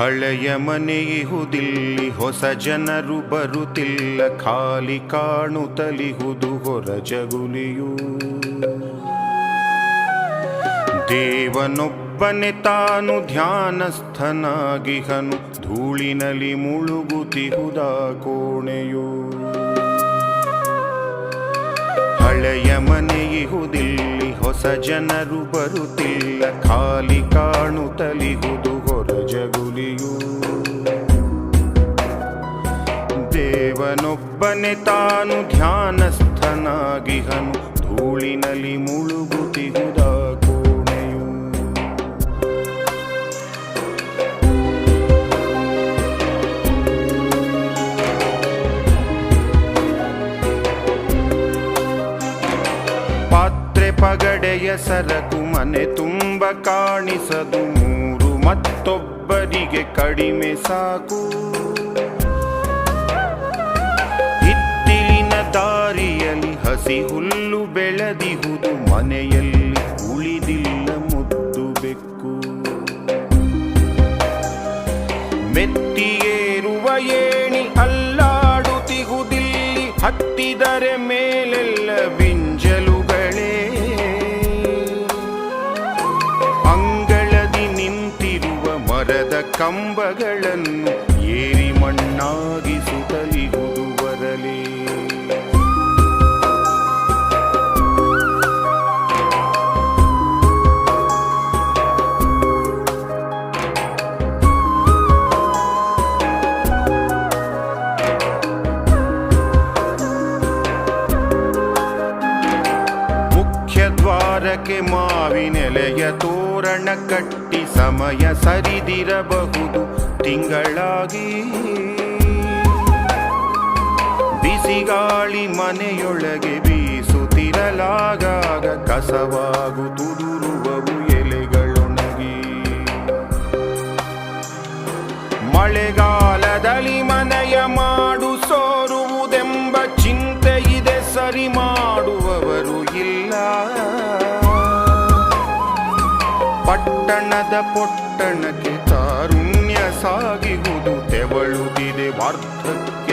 ಹಳೆಯ ಮನೆಯಿಹುದಿಲ್ಲಿ ಹೊಸ ಜನರು ಬರುತ್ತಿಲ್ಲ. ಖಾಲಿ ಕಾಣುತ್ತಲಿಹುದು ಹೊರ ಜಗುಲಿಯು. ದೇವನೊಬ್ಬನೆ ತಾನು ಧ್ಯಾನಸ್ಥನಾಗಿಹನು ಧೂಳಿನಲ್ಲಿ ಮುಳುಗುತಿಹುದ ಕೋಣೆಯು. ಹಳೆಯ ಮನೆಯಿಹುದಿಲ್ಲಿ ಹೊಸ ಜನರು ಬರುತ್ತಿಲ್ಲ. ಖಾಲಿ ಕಾಣುತ್ತಲಿಹುದು ಹೊರ ಜಗುಲಿಯು. ತಾನು ಧ್ಯಾನಸ್ಥನಾಗಿಹನು. ಧೂಳಿನಲ್ಲಿ ಮುಳುಗುತಿಹುದ ಕೋಣೆಯು. ಪಾತ್ರೆ ಪಗಡೆಯ ಸರಕು ಮನೆ ತುಂಬ ಕಾಣಿಸದು. ಮೂರು ಮತ್ತೊಬ್ಬರಿಗೆ ಕಡಿಮೆ ಸಾಕು. ದಾರಿಯಲ್ಲಿ ಹಸಿ ಹುಲ್ಲು ಬೆಳೆದಿಹುದು ಮನೆಯಲ್ಲಿ ಉಳಿದಿಲ್ಲ ಮುದ್ದು ಬೆಕ್ಕು. ಮೆತ್ತಿಯೇರುವ ಏಣಿ ಅಲ್ಲಾಡುತ್ತಿಹುದಿಲ್ಲಿ ಹತ್ತಿದರೆ ಮೇಲೆಲ್ಲ ಬಿಂಜಲುಗಳೇ. ಅಂಗಳದಿ ನಿಂತಿರುವ ಮರದ ಕಂಬಗಳನ್ನು ಏರಿ ಮಣ್ಣಾಗಿಸುತ್ತಲಿಹುದು ದ್ವಾರಕ್ಕೆ ಮಾವಿನೆಲೆಯ ತೋರಣ ಕಟ್ಟಿ ಸಮಯ ಸರಿದಿರಬಹುದು. ತಿಂಗಳಾಗಿ ಬಿಸಿಗಾಳಿ ಮನೆಯೊಳಗೆ ಬೀಸುತ್ತಿರಲಾಗಾಗ ಕಸವಾಗು ತುದುರುವವು ಎಲೆಗಳೊಣಗಿ. ಮಳೆಗಾಲದಲ್ಲಿ ಮನೆಯ ಮಾಡು ಸೋರುವುದೆಂಬ ಚಿಂತೆ ಇದೆ ಸರಿ ಪಟ್ಟಣದ ಪೊಟ್ಟಣಕ್ಕೆ ತಾರುಣ್ಯ ಸಾಗಿಹುದು ತೆವಳುದಿದೆ ವಾರ್ಧಕ್ಯವಿಲ್ಲಿ